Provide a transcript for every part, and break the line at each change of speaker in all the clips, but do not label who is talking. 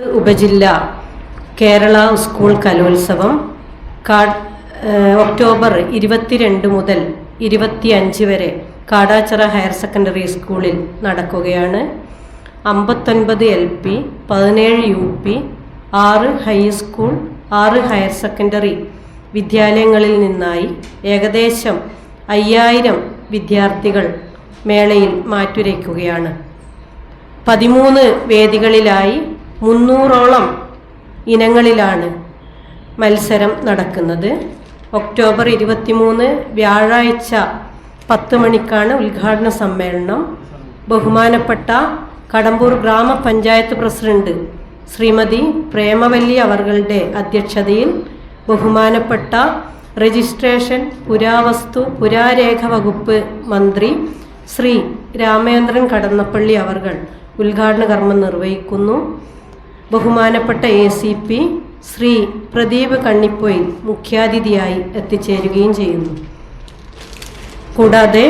ഉപജില്ല കേരള സ്കൂൾ കലോത്സവം ഒക്ടോബർ ഇരുപത്തിരണ്ട് മുതൽ ഇരുപത്തിയഞ്ച് വരെ കാടാച്ചിറ ഹയർ സെക്കൻഡറി സ്കൂളിൽ നടക്കുകയാണ്. അമ്പത്തൊൻപത് എൽ പി പതിനേഴ് യു പി ആറ് ഹൈസ്കൂൾ ആറ് ഹയർ സെക്കൻഡറി വിദ്യാലയങ്ങളിൽ നിന്നായി ഏകദേശം അയ്യായിരം വിദ്യാർത്ഥികൾ മേളയിൽ മാറ്റുരയ്ക്കുകയാണ്. പതിമൂന്ന് വേദികളിലായി മുന്നൂറോളം ഇനങ്ങളിലാണ് മത്സരം നടക്കുന്നത്. ഒക്ടോബർ ഇരുപത്തിമൂന്ന് വ്യാഴാഴ്ച പത്ത് മണിക്കാണ് ഉദ്ഘാടന സമ്മേളനം. ബഹുമാനപ്പെട്ട കടമ്പൂർ ഗ്രാമപഞ്ചായത്ത് പ്രസിഡന്റ് ശ്രീമതി പ്രേമവല്ലി അവർകളുടെ അധ്യക്ഷതയിൽ ബഹുമാനപ്പെട്ട രജിസ്ട്രേഷൻ പുരാവസ്തു പുരാരേഖ വകുപ്പ് മന്ത്രി ശ്രീ രാമേന്ദ്രൻ കടന്നപ്പള്ളി അവർകൾ ഉദ്ഘാടന കർമ്മം നിർവഹിക്കുന്നു. ബഹുമാനപ്പെട്ട A C P Shri Pradeep Kannipoyil മുഖ്യാതിഥിയായി എത്തിച്ചേരുകയും ചെയ്യുന്നു. കൂടാതെ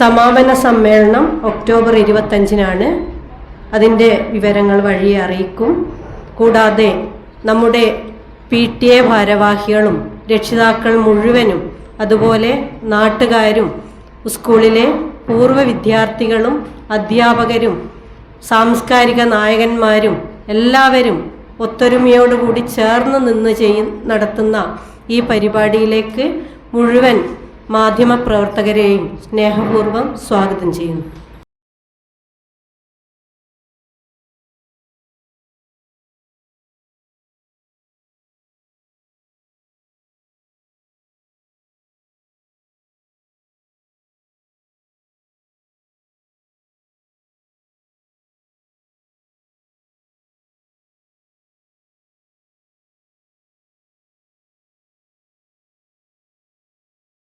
സമാപന സമ്മേളനം ഒക്ടോബർ ഇരുപത്തഞ്ചിനാണ്. അതിന്റെ വിവരങ്ങൾ വഴി അറിയിക്കും. കൂടാതെ നമ്മുടെ പി ടി എ ഭാരവാഹികളും രക്ഷിതാക്കൾ മുഴുവനും അതുപോലെ നാട്ടുകാരും സ്കൂളിലെ പൂർവ വിദ്യാർത്ഥികളും അധ്യാപകരും സാംസ്കാരിക നായകന്മാരും എല്ലാവരും ഒത്തൊരുമയോടുകൂടി ചേർന്ന് നിന്ന് ചെയ്യ നടത്തുന്ന ഈ പരിപാടിയിലേക്ക് മുഴുവൻ മാധ്യമപ്രവർത്തകരെയും സ്നേഹപൂർവം സ്വാഗതം ചെയ്യുന്നു.